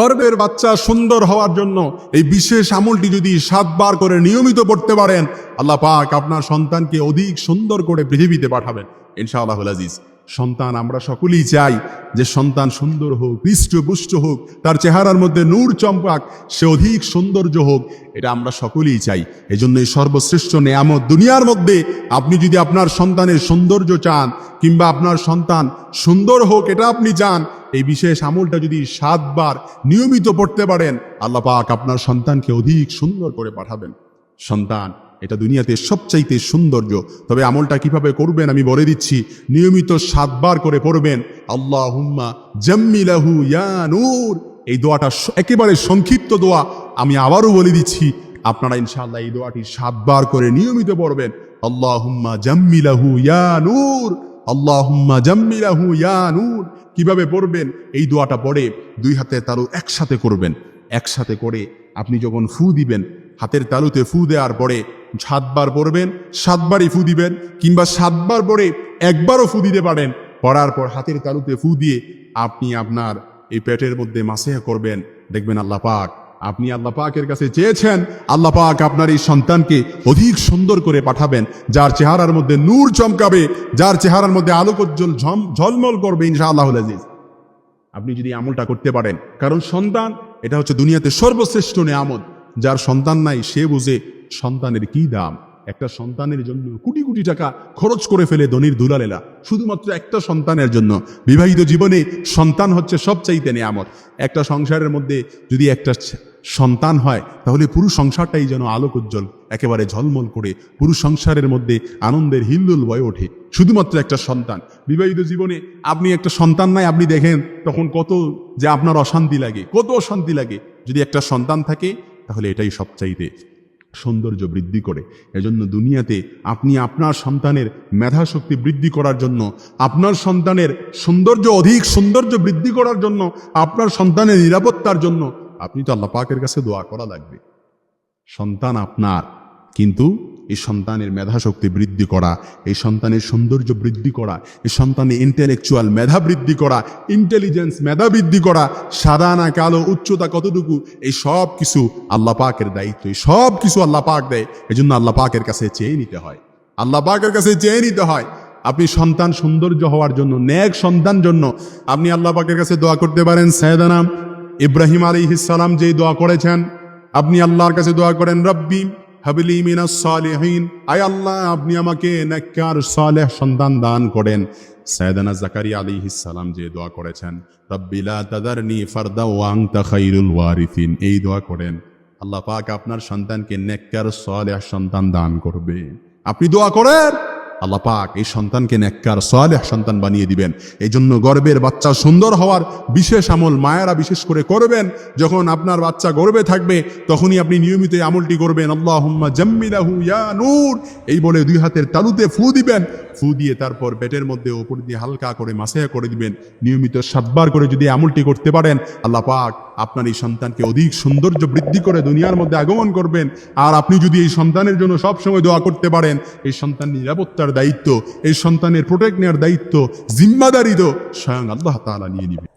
গর্বের বাচ্চা সুন্দর হওয়ার জন্য এই বিশেষ আমলটি যদি সাতবার করে নিয়মিত পড়তে পারেন, আল্লাহ পাক আপনার সন্তানকে অধিক সুন্দর করে পৃথিবীতে পাঠাবেন। ইনশাআল্লাহ আজিজ, সন্তান আমরা সকলেই চাই যে সন্তান সুন্দর হোক, হৃষ্টপুষ্ট হোক, তার চেহারার মধ্যে নূর চম্পাক, সে অধিক সৌন্দর্য হোক, এটা আমরা সকলেই চাই। এজন্য এই সর্বশ্রেষ্ঠ নেয়ামত দুনিয়ার মধ্যে আপনি যদি আপনার সন্তানের সৌন্দর্য চান কিংবা আপনার সন্তান সুন্দর হোক, এটা আপনি চান এই বিশেষ আমলটা যদি সাতবার নিয়মিত পড়তে পারেন, আল্লাহ পাক আপনার সন্তানকে অধিক সুন্দর করে পাঠাবেন। সন্তান, এটা দুনিয়াতে সবচাইতে সৌন্দর্য। তবে আমলটা কীভাবে করবেন আমি বলে দিচ্ছি, নিয়মিত সাতবার করে পড়বেন আল্লাহ হুম্মা জাম্মিলাহু ইয়া নূর। এই দোয়াটা একেবারে সংক্ষিপ্ত দোয়া। আমি আবারও বলে দিচ্ছি, আপনারা ইনশাআল্লাহ এই দোয়াটি সাতবার করে নিয়মিত পড়বেন আল্লাহ হুম্মা জাম্মিলাহু ইয়া নূর। আল্লাহুম্মা জাম্মিলাহু ইয়া নূর। কীভাবে পড়বেন? এই দোয়াটা পড়ে দুই হাতে তালু একসাথে করবেন। একসাথে করে আপনি যখন ফু দিবেন, হাতের তালুতে ফু দেওয়ার পরে সাতবার পড়বেন, সাতবারই ফু দিবেন কিংবা সাতবার পরে একবারও ফু দিতে পারেন। পড়ার পর হাতের তালুতে ফু দিয়ে আপনি আপনার এই পেটের মধ্যে মাসেহা করবেন। দেখবেন আল্লাহ পাক আপনি আল্লাহ পাকের কাছে চেয়েছেন, আল্লাহ পাক আপনার এই সন্তানকে অধিক সুন্দর করে পাঠাবেন, যার চেহারার মধ্যে নূর চমকাবে, যার চেহারার মধ্যে আলোকোজ্জ্বল ঝলমল করবে ইনশাআল্লাহ আজিজ। আপনি যদি আমলটা করতে পারেন, কারণ সন্তান, এটা হচ্ছে দুনিয়াতে সর্বশ্রেষ্ঠ নেয়ামত, যার সন্তান নাই, সে বুঝে সন্তানের কি দাম। একটা সন্তানের জন্য কোটি কোটি টাকা খরচ করে ফেলে ধনির দুলালেলা শুধুমাত্র একটা সন্তানের জন্য। বিবাহিত জীবনে সন্তান হচ্ছে সবচাইতে নেয়ামত। একটা সংসারের মধ্যে যদি একটা সন্তান হয়, তাহলে পুরো সংসারটাই যেন আলোক উজ্জ্বল, একেবারে ঝলমল করে। পুরো সংসারের মধ্যে আনন্দের হিল্লোল বয়ে ওঠে। শুধুমাত্র একটা সন্তান। বিবাহিত জীবনে আপনি একটা সন্তান নাই, আপনি দেখেন তখন কত যে আপনার অশান্তি লাগে, কত অশান্তি লাগে। যদি একটা সন্তান থাকে, তাহলে এটাই সবচাইতে সৌন্দর্য বৃদ্ধি করে। এজন্য দুনিয়াতে আপনি আপনার সন্তানের মেধা শক্তি বৃদ্ধি করার জন্য, আপনার সন্তানের সৌন্দর্য অধিক সৌন্দর্য বৃদ্ধি করার জন্য, আপনার সন্তানের নিরাপত্তার জন্য আপনি তো আল্লাপাকের কাছে দোয়া করা লাগবে। সন্তান আপনার, কিন্তু এই সন্তানের মেধাশক্তি বৃদ্ধি করা, এই সন্তানের সৌন্দর্য বৃদ্ধি করা, এই সন্তানের ইন্টেলেকচুয়াল মেধা বৃদ্ধি করা ইন্টেলিজেন্স মেধা বৃদ্ধি করা, সাদা না কালো, উচ্চতা কতটুকু, এই সব কিছু আল্লাহ পাকের দায়িত্ব, এই সব কিছু আল্লাহ পাক দেয় এই জন্য আল্লাহ পাকের কাছে চেয়ে নিতে হয়। আল্লাহ পাকের কাছে চেয়ে নিতে হয়। আপনি সন্তান সৌন্দর্য হওয়ার জন্য ন্যাক সন্তান জন্য, আপনি আল্লাহ পাকের কাছে দোয়া করতে পারেন সায়দানাম ইব্রাহিম আলী সালাম যেই দোয়া করেছেন, আপনি আল্লাহর কাছে দোয়া করেন, রব্বি হাবলি আল্লাহ, আপনি আমাকে সালেহ সন্তান দান করেন। সায়দানা জাকারিয়া আলী সালাম যে দোয়া করেছেন ওয়াং ওয়ারিফিন এই দোয়া করেন, আল্লাহ পাক আপনার সন্তানকে নেককার, সালেহ সন্তান দান করবে। আপনি দোয়া করেন? আল্লাহ পাক এই সন্তানকে নেককার সোয়ালেহ সন্তান বানিয়ে দিবেন। এই জন্য গর্বের বাচ্চা সুন্দর হওয়ার বিশেষ আমল মায়েরা বিশেষ করে করবেন। যখন আপনার বাচ্চা গর্বে থাকবে, তখনই আপনি নিয়মিত আমলটি করবেন। আল্লাহ জাম্মিলাহু ইয়া নূর। এই বলে দুই হাতের তালুতে ফু দিবেন। ফু দিয়ে তারপর পেটের মধ্যে ওপর দিয়ে হালকা করে মাসেহা করে দিবেন। নিয়মিত সাতবার করে যদি আমলটি করতে পারেন, আল্লাহ পাক আপনার এই সন্তানকে অধিক সৌন্দর্য বৃদ্ধি করে দুনিয়ার মধ্যে আগমন করবেন। আর আপনি যদি এই সন্তানের জন্য সবসময় দোয়া করতে পারেন, এই সন্তান নিরাপত্তার দায়িত্ব, এই সন্তানের প্রোটেক্ট নেওয়ার দায়িত্ব, জিম্মাদারিত, স্বয়ং আল্লাহ তালা নিয়ে নিবে।